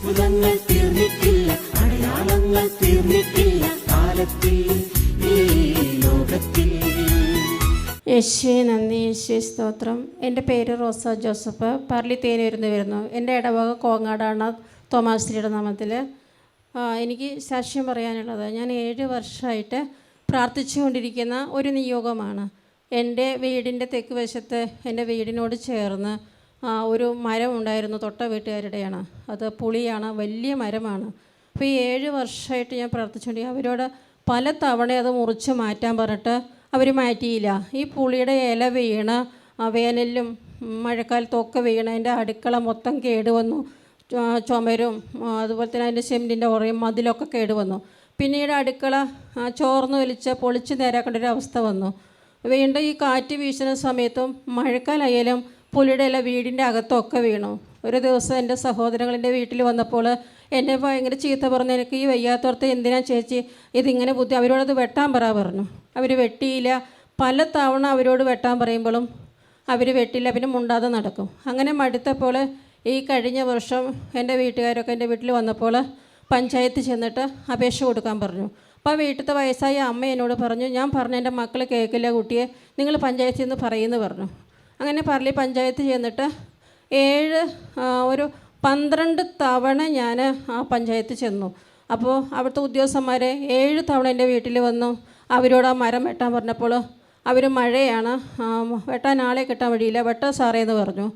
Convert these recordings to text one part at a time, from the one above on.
അത്ഭുതങ്ങൾ തീർന്നിട്ടില്ല അടയാളങ്ങൾ തീർന്നിട്ടില്ല കാലത്തിൽ ഈ നന്ദി. യേശുവെ സ്തോത്രം. എന്റെ പേര് റോസ ജോസഫ്. പറളി തേനൂരിന്ന് വരുന്നു എന്റെ ഇടവക കോങ്ങാടാണ് തോമാശ്രീയുടെ നാമത്തിൽ. എനിക്ക് സാക്ഷ്യം പറയാനുള്ളത് ഞാൻ ഏഴ് വർഷമായിട്ട് പ്രാർത്ഥിച്ചുകൊണ്ടിരിക്കുന്ന ഒരു നിയോഗമാണ്. എന്റെ വീടിന്റെ തെക്ക് വശത്ത് എന്റെ വീടിനോട് ചേർന്ന് ഒരു മരം ഉണ്ടായിരുന്നു തൊട്ട വീട്ടുകാരുടെയാണ്. അത് പുളിയാണ് വലിയ മരമാണ്. അപ്പോൾ ഈ ഏഴ് വർഷമായിട്ട് ഞാൻ പ്രാർത്ഥിച്ചുകൊണ്ട് അവരോട് പല തവണ അത് മുറിച്ച് മാറ്റാൻ പറഞ്ഞിട്ട് അവർ മാറ്റിയില്ല. ഈ പുളിയുടെ ഇല വീണ് വേനലിലും മഴക്കാലത്തൊക്കെ വീണ് അതിന്റെ അടുക്കള മൊത്തം കേടുവന്നു ചുമരും അതുപോലെ തന്നെ അതിന്റെ സെമിന്റെ ഉറയും മതിലൊക്കെ കേടുവന്നു പിന്നീട് അടുക്കള ചോർന്ന് വലിച്ച് പൊളിച്ച് നേരാക്കേണ്ട ഒരു അവസ്ഥ വന്നു. വീണ്ടും ഈ കാറ്റ് വീശുന്ന സമയത്തും മഴക്കാലായാലും പുലിയുടെ ഇല വീടിന്റെ അകത്തൊക്കെ വീണു. ഒരു ദിവസം എന്റെ സഹോദരങ്ങളെന്റെ വീട്ടിൽ വന്നപ്പോൾ എന്നെ ഭയങ്കര ചീത്ത പറഞ്ഞു. എനിക്ക് ഈ വയ്യാത്തോർത്ത് എന്തിനാ ചേച്ചി? ഇതിങ്ങനെ ബുദ്ധി അവരോടത് വെട്ടാൻ പറ പറഞ്ഞു. അവർ വെട്ടിയില്ല. പല തവണ അവരോട് വെട്ടാൻ പറയുമ്പോഴും അവർ വെട്ടില്ല. പിന്നെ മുണ്ടാതെ നടക്കും. അങ്ങനെ മടുത്തപ്പോൾ ഈ കഴിഞ്ഞ വർഷം എന്റെ വീട്ടുകാരൊക്കെ എന്റെ വീട്ടിൽ വന്നപ്പോൾ പഞ്ചായത്ത് ചെന്നിട്ട് അപേക്ഷ കൊടുക്കാൻ പറഞ്ഞു. അപ്പോൾ വീട്ടിലത്തെ വയസ്സായ അമ്മ എന്നോട് പറഞ്ഞു ഞാൻ പറഞ്ഞു എന്റെ മക്കൾ കേൾക്കില്ല കുട്ടിയെ. നിങ്ങൾ പഞ്ചായത്തിൽ നിന്ന് പറയുമെന്ന് പറഞ്ഞു. അങ്ങനെ പറളി പഞ്ചായത്ത് ചെന്നിട്ട് ഏഴ് ഒരു പന്ത്രണ്ട് തവണ ഞാൻ ആ പഞ്ചായത്ത് ചെന്നു. അപ്പോൾ അവിടുത്തെ ഉദ്യോഗസ്ഥന്മാരെ ഏഴ് തവണ എന്റെ വീട്ടിൽ വന്നു. അവരോട് ആ മരം വെട്ടാൻ പറഞ്ഞപ്പോൾ അവർ മഴയാണ് വെട്ടാൻ ആളെ കിട്ടാൻ വഴിയില്ല വെട്ടാ സാറേ എന്ന് പറഞ്ഞു.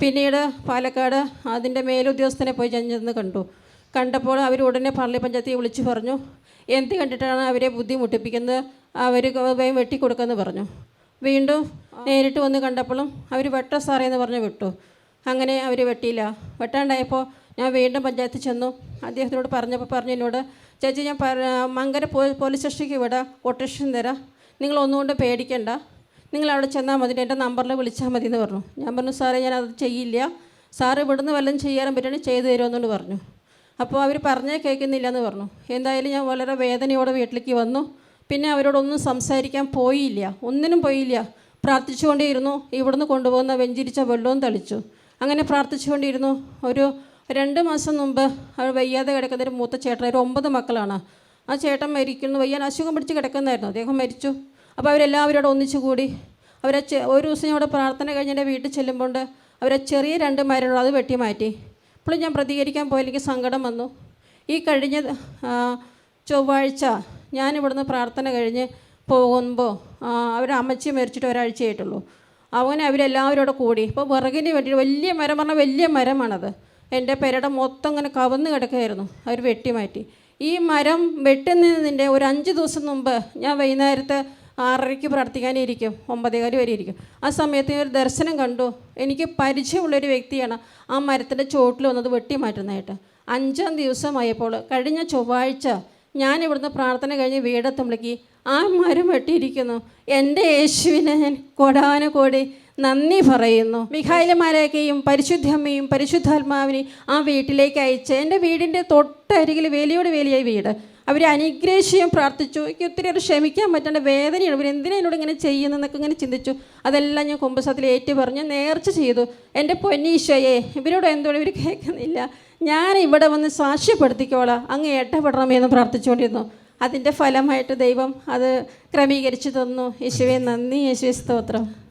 പിന്നീട് പാലക്കാട് അതിന്റെ മേലുദ്യോഗസ്ഥനെ പോയി ചെന്ന് കണ്ടു. കണ്ടപ്പോൾ അവർ ഉടനെ പള്ളി പഞ്ചായത്തിൽ വിളിച്ച് പറഞ്ഞു. എന്ത് കണ്ടിട്ടാണ് അവരെ ബുദ്ധിമുട്ടിപ്പിക്കുന്നത്? അവർ വെട്ടിക്കൊടുക്കുമെന്ന് പറഞ്ഞു. വീണ്ടും നേരിട്ട് വന്ന് കണ്ടപ്പോഴും അവർ വെട്ട സാറേ എന്ന് പറഞ്ഞ് വിട്ടു. അങ്ങനെ അവർ വെട്ടിയില്ല. വെട്ടാണ്ടായപ്പോൾ ഞാൻ വീണ്ടും പഞ്ചായത്തിൽ ചെന്നു. അദ്ദേഹത്തിനോട് പറഞ്ഞപ്പോൾ പറഞ്ഞു എന്നോട് ചേച്ചി ഞാൻ മങ്കര പോലീസ് സ്റ്റേഷനിലേക്ക് വിടാം കൊട്ടേഷൻ തരാം. നിങ്ങൾ ഒന്നുകൊണ്ട് പേടിക്കണ്ട. നിങ്ങൾ അവിടെ ചെന്നാൽ മതി എന്റെ നമ്പറിൽ വിളിച്ചാൽ മതി എന്ന് പറഞ്ഞു. ഞാൻ പറഞ്ഞു സാറേ ഞാൻ അത് ചെയ്യില്ല. സാറ് ഇവിടുന്ന് വല്ലതും ചെയ്യാനും പറ്റുകയാണെങ്കിൽ ചെയ്തു തരുമെന്നുകൊണ്ട് പറഞ്ഞു. അപ്പോൾ അവർ പറഞ്ഞേ കേൾക്കുന്നില്ല എന്ന് പറഞ്ഞു. എന്തായാലും ഞാൻ വളരെ വേദനയോടെ വീട്ടിലേക്ക് വന്നു. പിന്നെ അവരോടൊന്നും സംസാരിക്കാൻ പോയില്ല. ഒന്നിനും പോയില്ല. പ്രാർത്ഥിച്ചുകൊണ്ടേയിരുന്നു ഇവിടുന്ന് കൊണ്ടുപോകുന്ന വെഞ്ചിരിച്ച വെള്ളവും തളിച്ചു. അങ്ങനെ പ്രാർത്ഥിച്ചുകൊണ്ടിരുന്നു. ഒരു രണ്ട് മാസം മുമ്പ് അവർ വയ്യാതെ കിടക്കുന്ന ഒരു മൂത്ത ചേട്ടൻ ഒരു ഒമ്പത് മക്കളാണ്. ആ ചേട്ടൻ മരിക്കുന്നു. വയ്യാൻ അസുഖം പിടിച്ച് കിടക്കുന്നതായിരുന്നു അദ്ദേഹം മരിച്ചു. അപ്പോൾ അവരെല്ലാവരോടും ഒന്നിച്ചു കൂടി അവരെ ഒരു ദിവസം അവിടെ പ്രാർത്ഥന കഴിഞ്ഞ് എന്റെ വീട്ടിൽ ചെല്ലുമ്പോൾ അവരെ ചെറിയ രണ്ട് മരണം അത് വെട്ടി മാറ്റി. ഇപ്പോഴും ഞാൻ പ്രതികരിക്കാൻ പോയി. എനിക്ക് സങ്കടം വന്നു. ഈ കഴിഞ്ഞ ചൊവ്വാഴ്ച ഞാൻ ഇവിടുന്ന് പ്രാർത്ഥന കഴിഞ്ഞ് പോകുമ്പോൾ അവരെ അമ്മച്ചി മരിച്ചിട്ട് ഒരാഴ്ചയായിട്ടുള്ളൂ. അവരെല്ലാവരും അവിടെ കൂടി. ഇപ്പോൾ വിറകിന് വേണ്ടി വലിയ മരം പറഞ്ഞാൽ വലിയ മരമാണത്. എന്റെ പെരയുടെ മൊത്തം ഇങ്ങനെ കവന്ന് കിടക്കുകയായിരുന്നു. അവർ വെട്ടി മാറ്റി. ഈ മരം വെട്ടുന്നതിന്റെ ഒരു അഞ്ച് ദിവസം മുമ്പ് ഞാൻ വൈകുന്നേരത്തെ ആറരയ്ക്ക് പ്രാർത്ഥിക്കാനിരിക്കും. ഒമ്പതേകാൽ വരെ ഇരിക്കും. ആ സമയത്ത് ഒരു ദർശനം കണ്ടു. എനിക്ക് പരിചയമുള്ളൊരു വ്യക്തിയാണ് ആ മരത്തിന്റെ ചോട്ടിൽ വന്നത് വെട്ടി മാറ്റുന്നതായിട്ട്. അഞ്ചാം ദിവസമായപ്പോൾ കഴിഞ്ഞ ചൊവ്വാഴ്ച ഞാൻ ഇവിടുന്ന് പ്രാർത്ഥന കഴിഞ്ഞ് വീടെത്തുമ്പോഴേക്ക് ആ മരം വെട്ടിയിരിക്കുന്നു. എന്റെ യേശുവിനെ ഞാൻ കൊടാനകോടി നന്ദി പറയുന്നു. മിഖായിലമാരെയൊക്കെയും പരിശുദ്ധമ്മയും പരിശുദ്ധാത്മാവിനെയും ആ വീട്ടിലേക്ക് അയച്ച് എന്റെ വീടിന്റെ തൊട്ടരികിൽ വേലിയോട് വേലിയായി വീട്. അവരെ അനുഗ്രഹിച്ചും പ്രാർത്ഥിച്ചു. എനിക്ക് ഒത്തിരിയേറെ ക്ഷമിക്കാൻ പറ്റേണ്ട വേദനയാണ്. ഇവരെന്തിനാ എന്നോട് ഇങ്ങനെ ചെയ്യുന്നതെന്നൊക്കെ ഇങ്ങനെ ചിന്തിച്ചു. അതെല്ലാം ഞാൻ കുമ്പസത്തിൽ ഏറ്റു പറഞ്ഞ് നേർച്ച ചെയ്തു. എന്റെ പൊന്നീശയെ ഇവരോട് എന്തോ ഇവർ കേൾക്കുന്നില്ല. ഞാൻ ഇവിടെ വന്ന് സാക്ഷ്യപ്പെടുത്തിക്കോളാം. അങ്ങ് ഏട്ടപ്പെടണമെന്ന് പ്രാർത്ഥിച്ചുകൊണ്ടിരുന്നു. അതിന്റെ ഫലമായിട്ട് ദൈവം അത് ക്രമീകരിച്ചു തന്നു. യേശുവെ നന്ദി. യേശുവെ സ്തോത്രം.